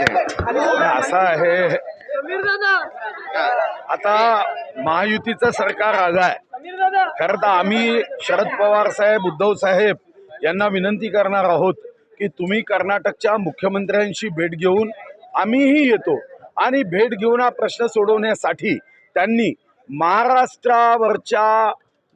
असं आहे. आता महायुतीचं सरकार आलं आहे खरं तर आम्ही शरद पवार साहेब उद्धव साहेब यांना विनंती करणार आहोत की तुम्ही कर्नाटकच्या मुख्यमंत्र्यांशी भेट घेऊन आम्हीही येतो. आणि भेट घेऊन हा प्रश्न सोडवण्यासाठी त्यांनी महाराष्ट्रावरच्या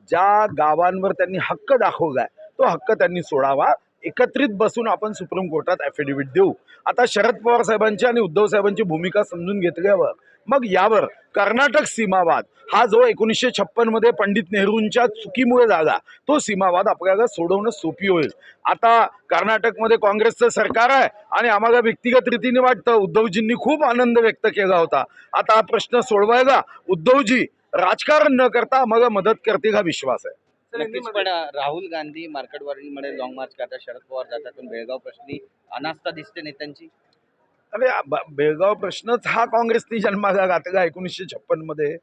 ज्या गावांवर त्यांनी हक्क दाखवलाय तो हक्क त्यांनी सोडावा. एकत्रित बसून आपण सुप्रीम कोर्टात ॲफिडेव्हिट देऊ. आता शरद पवार साहेबांची आणि उद्धव साहेबांची भूमिका समजून घेतल्यावर मग यावर कर्नाटक सीमावाद हा जो एकोणीसशे छप्पनमध्ये पंडित नेहरूंच्या चुकीमुळे झाला तो सीमावाद आपल्याला सोडवणं सोपी होईल. आता कर्नाटकमध्ये काँग्रेसचं सरकार आहे आणि आम्हाला व्यक्तिगत रीतीने वाटतं उद्धवजींनी खूप आनंद व्यक्त केला होता. आता हा प्रश्न सोडवायला उद्धवजी राजकारण न करता आम्हाला मदत करतील हा विश्वास आहे. नक्कीच पण राहुल गांधी मार्केटमध्ये लॉंग मार्च करतात शरद पवार जातात पण बेळगाव प्रश्नी अनास्था दिसते नेत्यांची? अरे बेळगाव प्रश्नच हा काँग्रेसने जन्माला घातला एकोणीसशे छप्पनमध्ये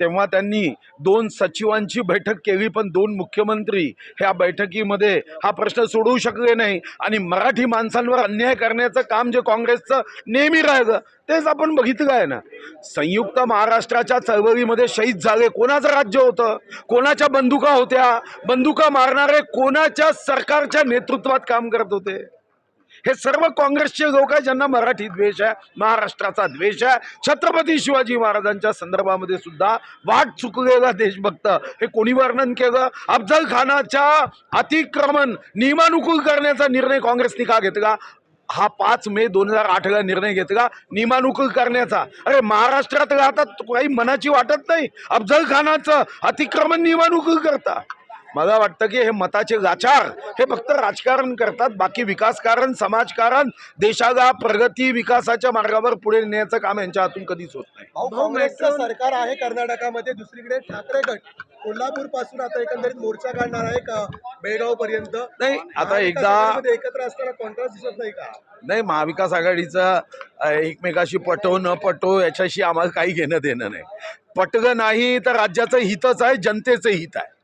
तेव्हा त्यांनी दोन सचिवांची बैठक केली पण दोन मुख्यमंत्री ह्या बैठकीमध्ये हा प्रश्न सोडवू शकले नाही. आणि मराठी माणसांवर अन्याय करण्याचं काम जे काँग्रेसचं नेहमी राहिलं तेच आपण बघितलं आहे ना. संयुक्त महाराष्ट्राच्या चळवळीमध्ये शहीद झाले कोणाचं राज्य होतं? कोणाच्या बंदुका होत्या? बंदुका मारणारे कोणाच्या सरकारच्या नेतृत्वात काम करत होते? हे सर्व काँग्रेसचे लोक आहे ज्यांना मराठी द्वेष आहे महाराष्ट्राचा द्वेष आहे. छत्रपती शिवाजी महाराजांच्या संदर्भामध्ये सुद्धा वाट चुकलेला देशभक्त. हे कोणी वर्णन केलं? अफजल खानाच्या अतिक्रमण नियमानुकूल करण्याचा निर्णय काँग्रेसने का घेतला? हा पाच मे दोन हजार आठला निर्णय घेतला नियमानुकूल करण्याचा. अरे महाराष्ट्रात राहतात काही मनाची वाटत नाही. अफजल खानाचं अतिक्रमण नियमानुकूल करता मला वाटतं की हे मताचे लाचार हे फक्त राजकारण करतात बाकी विकासकारण समाजकारण देशाला प्रगती विकासाच्या मार्गावर पुढे नेण्याचं काम यांच्या हातून कधीच होत नाही. काँग्रेसचं सरकार आहे कर्नाटकामध्ये दुसरीकडे ठाकरे गट. कोल्हापूरपासून आता एकंदरीत मोर्चा काढणार आहे का? बेळगाव पर्यंत नाही आता एकदा एकत्र असताना कॉन्ट्रास्ट दिसत नाही का? नाही महाविकास आघाडीचं एकमेकाशी पटो न पटो याच्याशी आम्हाला काही घेणं देणं नाही. पटलं नाही तर राज्याचं हितच आहे जनतेचं हित आहे.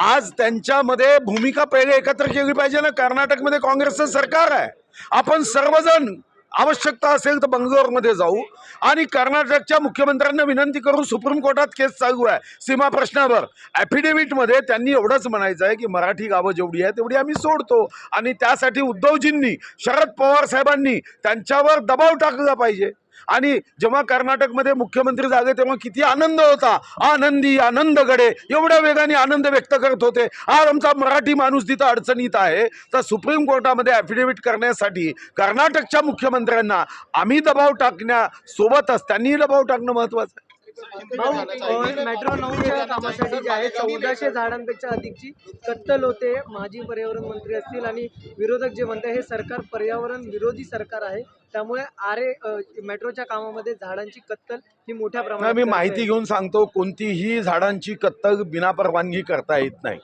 आज त्यांच्यामध्ये भूमिका पहिले एकत्र केली पाहिजे ना? कर्नाटकमध्ये काँग्रेसचं सरकार आहे. आपण सर्वजण आवश्यकता असेल तर बंगलोरमध्ये जाऊ. आणि कर्नाटकच्या मुख्यमंत्र्यांना विनंती करून सुप्रीम कोर्टात केस चालू आहे. सीमा प्रश्नावर. ॲफिडेव्हिटमध्ये त्यांनी एवढंच म्हणायचं आहे की मराठी गावं जेवढी आहे तेवढी आम्ही सोडतो. आणि त्यासाठी उद्धवजींनी शरद पवार साहेबांनी त्यांच्यावर दबाव टाकला पाहिजे. आणि जेव्हा कर्नाटकमध्ये मुख्यमंत्री झाले तेव्हा किती आनंद होता. आनंदी आनंद गडे एवढ्या वेगाने आनंद व्यक्त करत होते. आज आमचा मराठी माणूस तिथं अडचणीत आहे तर सुप्रीम कोर्टामध्ये ॲफिडेव्हिट करण्यासाठी कर्नाटकच्या मुख्यमंत्र्यांना आम्ही दबाव टाकण्यासोबतच त्यांनीही दबाव टाकणं महत्त्वाचं आहे. भाऊ मेट्रो नऊच्या कामासाठी जे आहे चौदाशे झाडांपेक्षा अधिकची कत्तल होते माजी पर्यावरण मंत्री असतील आणि विरोधक जे म्हणतात हे सरकार पर्यावरण विरोधी सरकार आहे. त्यामुळे आरे मेट्रोच्या कामामध्ये झाडांची कत्तल ही मोठ्या प्रमाणात मी. माहिती घेऊन सांगतो कोणतीही झाडांची कत्तल बिना परवानगी करता येत नाही.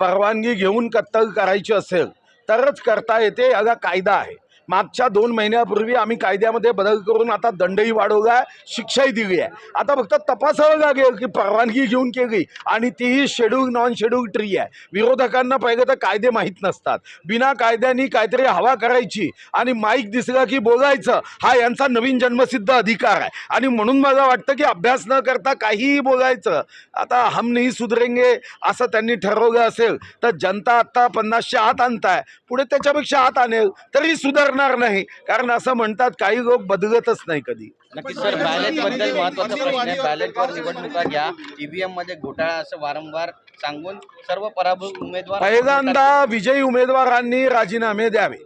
परवानगी घेऊन कत्तल करायची असेल तरच करता येते याला कायदा आहे. मागच्या दोन महिन्यापूर्वी आम्ही कायद्यामध्ये बदल करून आता दंडही वाढवला आहे शिक्षाही दिली आहे. आता फक्त तपासावं लागेल की परवानगी घेऊन केली. आणि तीही शेड्यूल नॉन शेड्यूल ट्री आहे. विरोधकांना पहिले तर कायदे माहीत नसतात. बिना कायद्यानी काहीतरी हवा करायची आणि माईक दिसला की बोलायचं हा यांचा नवीन जन्मसिद्ध अधिकार आहे. आणि म्हणून मला वाटतं की अभ्यास न करता काहीही बोलायचं. आता हम नाही सुधरेंगे असं त्यांनी ठरवलं असेल तर जनता आत्ता पन्नासशे आत आणताय. पुढे त्याच्यापेक्षा आत आणेल तरी सुधारणार नाही. कारण असं म्हणतात काही लोक बदलतच नाही कधी. नक्कीच सर बॅलेटबद्दल महत्त्वाचा प्रश्न आहे. बॅलेटवर निवडणुका घ्या. ईव्हीएममध्ये घोटाळा असं वारंवार सांगून सर्व पराभूत उमेदवार पहिल्यांदा विजयी उमेदवारांनी राजीनामे द्यावे.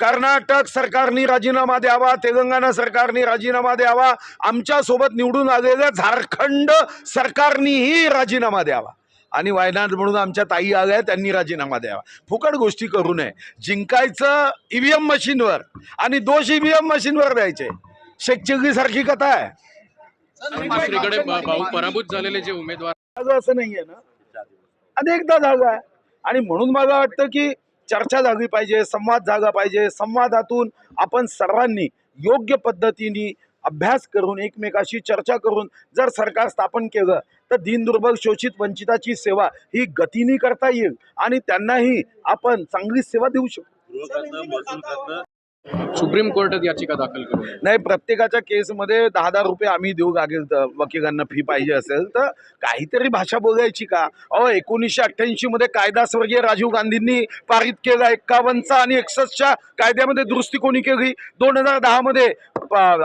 कर्नाटक सरकारनी राजीनामा द्यावा तेलंगणा सरकारनी राजीनामा द्यावा आमच्यासोबत निवडून आलेल्या झारखंड सरकारनीही राजीनामा द्यावा. आणि वायनाड म्हणून आमच्या ताई आल्या त्यांनी राजीनामा द्यावा. फुकट गोष्टी करू नये. जिंकायचं ईव्हीएम मशीनवर आणि दोष ईव्हीएम मशीनवर द्यायचे. शेखचिल्ली सारखी कथा आहे. पराभूत झालेले जे उमेदवार असं नाहीये ना. अनेकदा झालं आहे. आणि म्हणून मला वाटतं की चर्चा झाली पाहिजे संवाद झाला पाहिजे. संवादातून आपण सर्वांनी योग्य पद्धतीने अभ्यास करून एकमेकाशी चर्चा करून जर सरकार स्थापन केलं तर दीनदुर्बल शोषित वंचिताची सेवा ही गतीने करता येईल आणि त्यांनाही आपण चांगली सेवा देऊ शकतो सुप्रीम कोर्टात याचिका दाखल करू नाही प्रत्येकाच्या केसमध्ये दहा दहा रुपये आम्ही देऊ लागेल तर वकिलांना फी पाहिजे असेल तर काहीतरी भाषा बोलायची का? अहो एकोणीसशे अठ्ठ्याऐंशी मध्ये कायदा स्वर्गीय राजीव गांधींनी पारित केला एक्कावन्नचा आणि एकसष्टच्या कायद्यामध्ये दुरुस्ती कोणी केली? दोन हजार दहामध्ये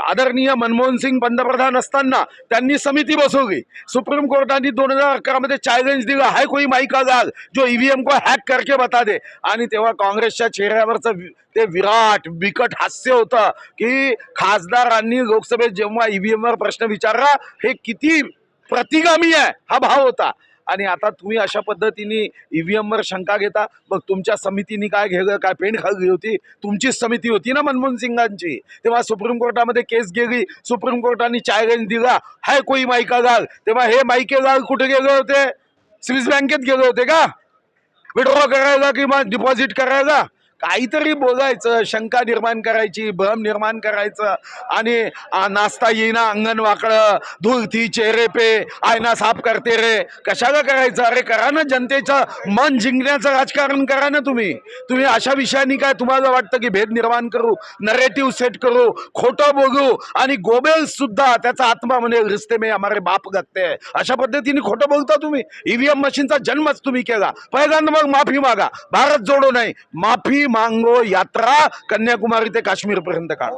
आदरणीय मनमोहन सिंग पंतप्रधान असताना त्यांनी समिती बसवली. सुप्रीम कोर्टाने दोन हजार अकरामध्ये चॅलेंज दिला. हाय कोई माई का गाल? जो ईव्हीएम को हॅक करके बता दे. आणि तेव्हा काँग्रेसच्या चेहऱ्यावरचं ते विराट बिकट हास्य होतं की खासदारांनी लोकसभेत जेव्हा ईव्हीएमवर प्रश्न विचारला हे किती प्रतिगामी आहे हा भाव होता. आणि आता तुम्ही अशा पद्धतीने ईव्हीएमवर शंका घेता मग तुमच्या समितीने काय घेलं काय पेंट खाल्ली होती तुमचीच समिती होती ना मनमोहन सिंगांची. तेव्हा सुप्रीम कोर्टामध्ये केस गेली सुप्रीम कोर्टाने चॅलेंज दिला हाय कोई माईका गाल तेव्हा हे माईके गाल कुठे गेले होते? स्विस बँकेत गेले होते का? विड्रॉ करायला किंवा डिपॉझिट करायला? काहीतरी बोलायचं शंका निर्माण करायची भ्रम निर्माण करायचं आणि नाचता येईना अंगण वाकडं धुलती चेहरे पे आयना साफ करते रे. कशाला करायचं? अरे करा ना जनतेचं मन जिंकण्याचं राजकारण करा ना तुम्ही. तुम्ही अशा विषयाने काय तुम्हाला वाटतं की भेद निर्माण करू नरेटिव्ह सेट करू खोटं बघू आणि गोबेल सुद्धा त्याचा आत्मा म्हणे रिस्ते में हमारे बाप गत्ते अशा पद्धतीने खोटं बोलता तुम्ही. ईव्हीएम मशीनचा जन्मच तुम्ही केला. पहिल्यांदा मग माफी मागा. भारत जोडो नाही माफी मांगो यात्रा कन्याकुमारी ते काश्मीर पर्यंत का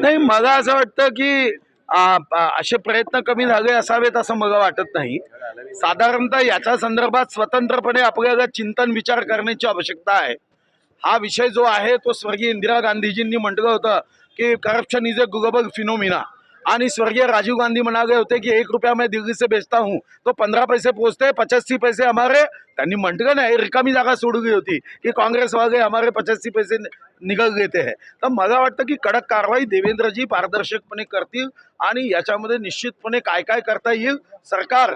नाही मला असं वाटतं की असे प्रयत्न कमी झाले असावेत असं मला वाटत नाही. साधारणतः याच्या संदर्भात स्वतंत्रपणे आपल्याला चिंतन विचार करण्याची आवश्यकता आहे. हा विषय जो आहे तो स्वर्गीय इंदिरा गांधीजींनी म्हटलं होतं की corruption is a global phenomena आणि स्वर्गीय राजीव गांधी म्हणाले होते की एक रुपया मैं दिल्ली से बेचता हूँ तो पंधरा पैसे पोचते पचासी पैसे हमारे. त्यांनी म्हटलं नाही रिकामी जागा सोडली होती की काँग्रेस वाले हमारे पचासी पैसे नि- निघल घेते है. तर मला वाटतं की कडक कारवाई देवेंद्रजी पारदर्शकपणे करतील आणि याच्यामध्ये निश्चितपणे काय काय करता येईल सरकार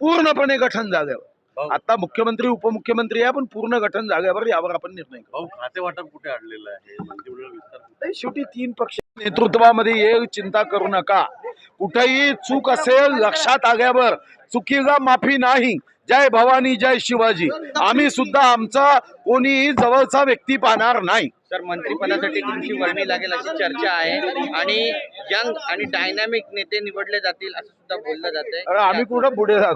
पूर्णपणे गठन झाल्यावर. आता मुख्यमंत्री उपमुख्यमंत्री आहे पण पूर्ण गठन झाल्यावर यावर आपण निर्णय करू भाऊ खाते वाटप कुठे अडलेलं आहे? नाही, शेवटी तीन पक्ष नेतृत्वामध्ये येईल चिंता करू नका. कुठेही चूक असेल लक्षात आल्यावर चुकीला माफी नाही. जय भवानी जय शिवाजी. आम्ही सुद्धा आमचा कोणीही जवळचा व्यक्ती पाहणार नाही. सर मंत्रिपदासाठी तुमची वर्णी लागेल अशी चर्चा आहे आणि यंग आणि डायनामिक नेते निवडले जातील असं सुद्धा बोललं जातंय. अरे आम्ही कुठं पुढे हा,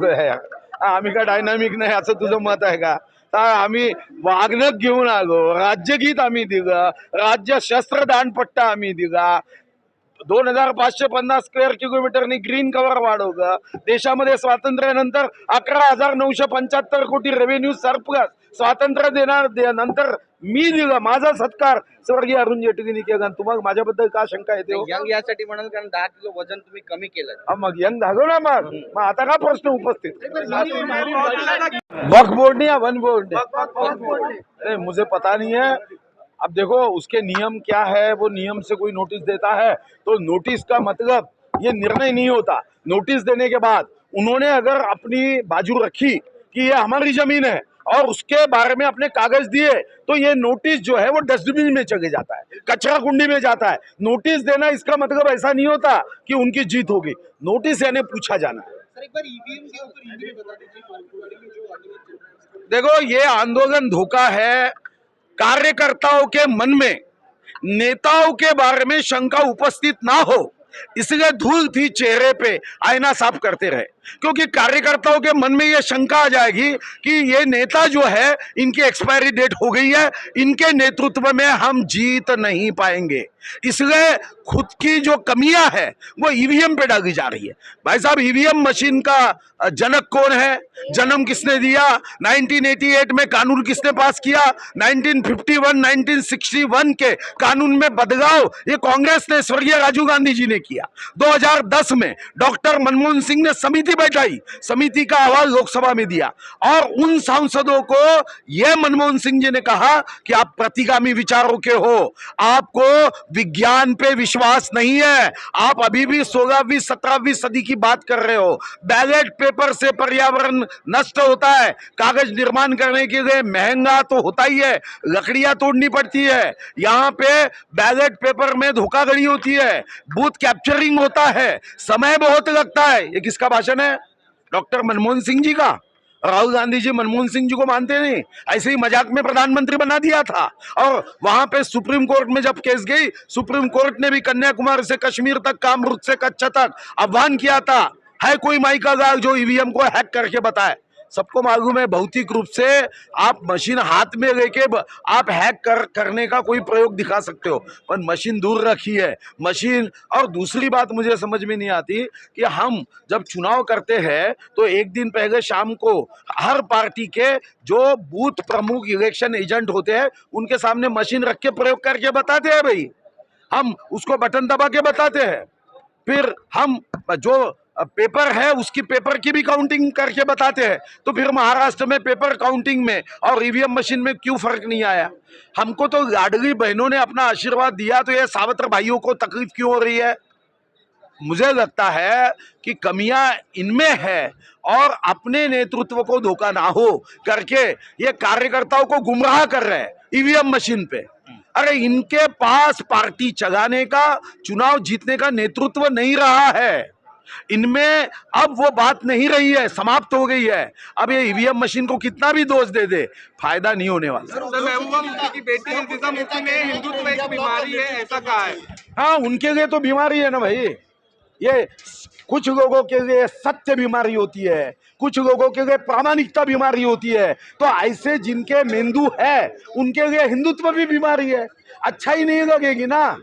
आम्ही का डायनामिक नाही असं तुझं मत आहे का? आम्ही वागणं घेऊन आलो राज्यगीत आम्ही दिलं राज्य शस्त्र पट्टा आम्ही दिला. दोन हजार पाचशे पन्नास स्क्वेअर किलोमीटरनी ग्रीन कव्हर वाढवलं. देशामध्ये स्वातंत्र्यानंतर अकरा हजार नऊशे पंच्याहत्तर कोटी रेव्हेन्यू सरप्लस स्वातंत्र्य देणार नंतर मी दिलं माझा सत्कार. स्वर्गीय अरुण जेटलीने केला तुम्हाला माझ्याबद्दल का शंका येते हो? यंग यासाठी म्हणाल कारण दहा किलो वज़न तुम्ही कमी केलं. हा, मग यंग झालो ना मग. मग आता का प्रश्न उपस्थित? वक्फ बोर्ड नहीं या वन बोर्ड नहीं मुझे पता नहीं है। अब देखो उसके नियम क्या है? वो नियम से कोई नोटिस देता है? तो नोटिस का मतलब ये निर्णय नहीं होता। नोटिस देने के बाद उन्होंने अगर अपनी बाजू रखी कि ये हमारी ज़मीन है और उसके बारे में अपने कागज़ दिए तो ये नोटिस जो है वो डस्टबिन में चले जाता है कचरा कुंडी में जाता है। नोटिस देना इसका मतलब ऐसा नहीं होता कि उनकी जीत होगी। नोटिस यानी पूछा जाना। रहा है देखो ये आंदोलन धोखा है कार्यकर्ताओं के मन में। नेताओं के बारे में शंका उपस्थित ना हो इसलिए धूल थी चेहरे पे आईना साफ़ करते रहे। क्योंकि कार्यकर्ताओं के मन में ये शंका आ जाएगी कि ये नेता जो है, इनकी एक्सपायरी डेट हो गई है, इनके नेतृत्व में हम जीत नहीं पाएँगे। इसलिए खुद की जो कमियाँ है, वो ईवीएम पे डाली जा रही है। भाई साहब ईवीएम मशीन का जनक कौन है? जन्म किसने दिया? 1988 में कानून किसने पास किया? 1951 1961 के कानून में बदलाव, ये कांग्रेस ने, स्वर्गीय राजीव गांधी जी ने किया। 2010 में डॉक्टर मनमोहन सिंह ने समिति बैठाई समिति का आवाज़ लोकसभा में दिया। और उन सांसदों को यह मनमोहन सिंह जी ने कहा कि आप प्रतिगामी विचारों के हो, आपको विज्ञान पे विश्वास नहीं है, आप अभी भी सोलहवीं, सत्रहवीं सदी की बात कर रहे हो। बैलेट पेपर से पर्यावरण नष्ट होता है, कागज़ निर्माण करने के लिए महँगा तो होता ही है, लकड़ियाँ तोड़नी पड़ती है। यहाँ पे बैलेट पेपर में धोखाधड़ी होती है, बूथ कैप्चरिंग होता है, समय बहुत लगता है। ये किसका भाषण है? डॉक्टर मनमोहन सिंह जी का? राहुल गांधी जी मनमोहन सिंह जी को मानते नहीं। ऐसे ही मज़ाक में प्रधानमंत्री बना दिया था। और वहाँ पे सुप्रीम कोर्ट में जब केस गई, सुप्रीम कोर्ट ने भी कन्याकुमारी से कश्मीर तक, कामरूप से कच्छ तक आह्वान किया था। है कोई माई गाल जो ईवीएम को हैक करके बताए? सबको मालूम है, भौतिक रूप से आप मशीन हाथ में लेके आप हैक कर, करने का कोई प्रयोग दिखा सकते हो। पर मशीन दूर रखी है। मशीन, और दूसरी बात मुझे समझ में नहीं आती कि हम जब चुनाव करते हैं तो एक दिन पहले शाम को हर पार्टी के जो बूथ प्रमुख इलेक्शन एजेंट होते हैं, उनके सामने मशीन रख के प्रयोग करके बताते हैं भाई। हम उसको बटन दबा के बताते हैं। फिर हम जो पेपर है, उसकी पेपर की भी काउंटिंग करके बताते हैं। तो फिर महाराष्ट्र में पेपर काउंटिंग में और ईवीएम मशीन में क्यों फ़र्क नहीं आया? हमको तो लाडली बहनों ने अपना आशीर्वाद दिया तो ये सावत्र भाइयों को तकलीफ़ क्यों हो रही है? मुझे लगता है कि कमियाँ इनमें है और अपने नेतृत्व को धोखा ना हो करके ये कार्यकर्ताओं को गुमराह कर रहे हैं ईवीएम मशीन पे। अरे, इनके पास पार्टी चलाने का, चुनाव जीतने का नेतृत्व नहीं रहा है। इनमें अब वो बात नहीं रही है समाप्त हो गई है। अब ये ईवीएम मशीन को कितना भी दोष दे दे फ़ायदा नहीं होने वाला। सर महबूबा मुफ्ती की बेटी इल्तिजा मुफ्ती ने हिंदुत्व एक बीमारी है ऐसा कहा है। हाँ उनके लिए तो बीमारी है ना भाई। ये कुछ लोगों के लिए सत्य बीमारी होती है कुछ लोगों के लिए प्रामाणिकता बीमारी होती है। तो ऐसे जिनके मेंदू है उनके लिए हिंदुत्व भी बीमारी है। अच्छा ही नहीं लगेगी ना।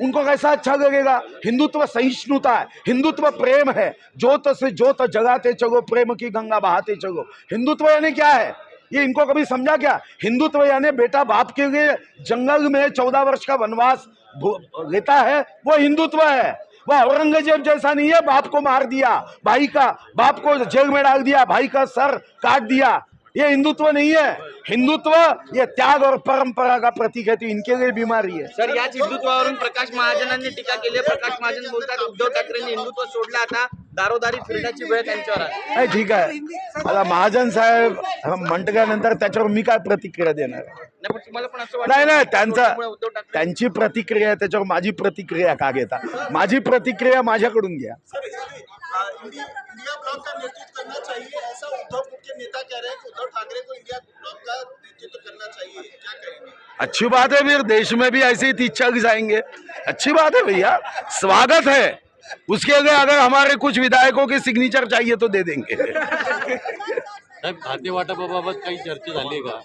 उनको कैसा अच्छा लगेगा? हिंदुत्व सहिष्णुता है, हिंदुत्व प्रेम है। जोत से जोत जगाते चलो प्रेम की गंगा बहाते चलो हिंदुत्व यानी क्या है? ये इनको कभी समझा क्या? हिंदुत्व यानी बेटा बाप के लिए जंगल में चौदह वर्ष का वनवास लेता है, वो हिंदुत्व है। वह औरंगज़ेब जैसा नहीं है, बाप को मार दिया, भाई का, बाप को जेल में डाल दिया, भाई का सर काट दिया ये हिंदुत्व नहीं है। हिंदुत्व ये त्याग और परंपरा का प्रतीक है तो इनके लिए बीमारी है। सर याच हिंदुत्वावरून प्रकाश महाजनांनी टीका केली. प्रकाश महाजन बोलतात उद्धव ठाकरेंनी हिंदुत्व सोडलं आता दारोदारी फिरण्याची वेळ त्यांच्यावर आली. नाही ठीक आहे. आता महाजन साहेब म्हटल्यानंतर त्याच्यावर मी काय प्रतिक्रिया देणार? नाही नाही त्यांचा त्यांची प्रतिक्रिया त्याच्यावर माझी प्रतिक्रिया का घेता? माझी प्रतिक्रिया माझ्याकडून घ्या. इंडिया इंडिया ब्लॉक का नेतृत्व करना चाहिए ऐसा उद्धव के नेता कह रहे हैं कि उद्धव ठाकरे को इंडिया ब्लॉक का नेतृत्व करना चाहिए क्या कहेंगे? अच्छी बात है फिर देश में भी ऐसे ही चालीस जाएँगे अच्छी बात है भैया स्वागत है। उसके लिए अगर हमारे कुछ विधायकों के सिग्नेचर चाहिए तो दे देंगे। साहेब खाते वाटपाबाबत काही चर्चा झाली का?